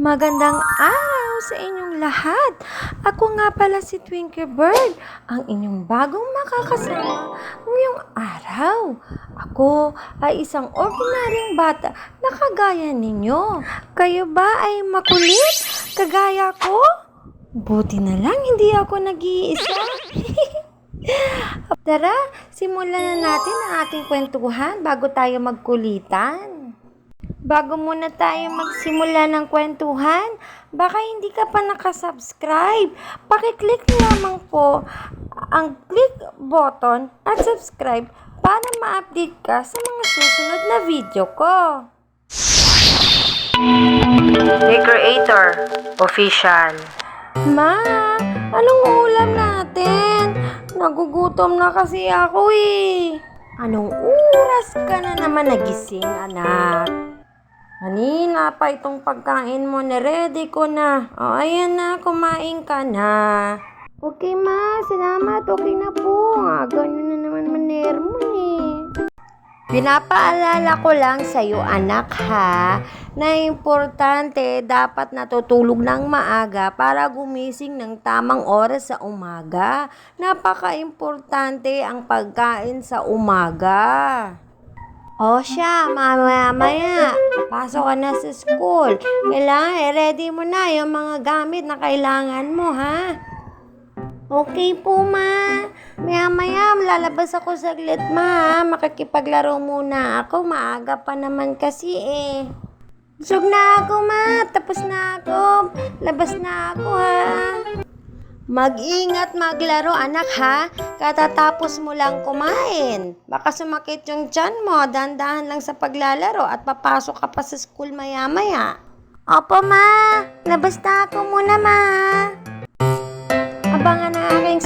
Magandang araw sa inyong lahat. Ako nga pala si Twinkle Bird, ang inyong bagong makakasama ngayong araw. Ako ay isang ordinaryong bata na kagaya ninyo. Kayo ba ay makulit? Kagaya ko? Buti na lang hindi ako nag-iisa. Tara, simulan na natin ang ating kwentuhan bago tayo magkulitan. Bago muna tayo magsimula ng kwentuhan, baka hindi ka pa nakasubscribe. Pakiclick lamang po ang click button at subscribe para ma-update ka sa mga susunod na video ko. The Creator Official. Ma, anong ulam natin? Nagugutom na kasi ako eh. Anong oras ka na naman nagising, anak? Kanina pa itong pagkain mo, ready ko na. O, ayan na, kumain ka na. Okay, ma. Salamat. Okay na po. Aga nyo na naman maner mo eh. Pinapaalala ko lang sa'yo, anak ha, na importante dapat natutulog ng maaga para gumising ng tamang oras sa umaga. Napaka-importante ang pagkain sa umaga. O siya, mamaya-maya, pasok ka na sa school. Kailangan, i-ready mo na yung mga gamit na kailangan mo, ha? Okay po, ma. Maya-maya, lalabas ako saglit, ma. Makikipaglaro muna ako. Maaga pa naman kasi, eh. Busog na ako, ma. Tapos na ako. Labas na ako, ha? Mag-ingat maglaro, anak, ha? Katatapos mo lang kumain. Baka sumakit yung tiyan mo. Dandahan lang sa paglalaro at papasok ka pa sa school maya-maya. Opo, ma. Labas na ako muna, ma. Abangan ang aking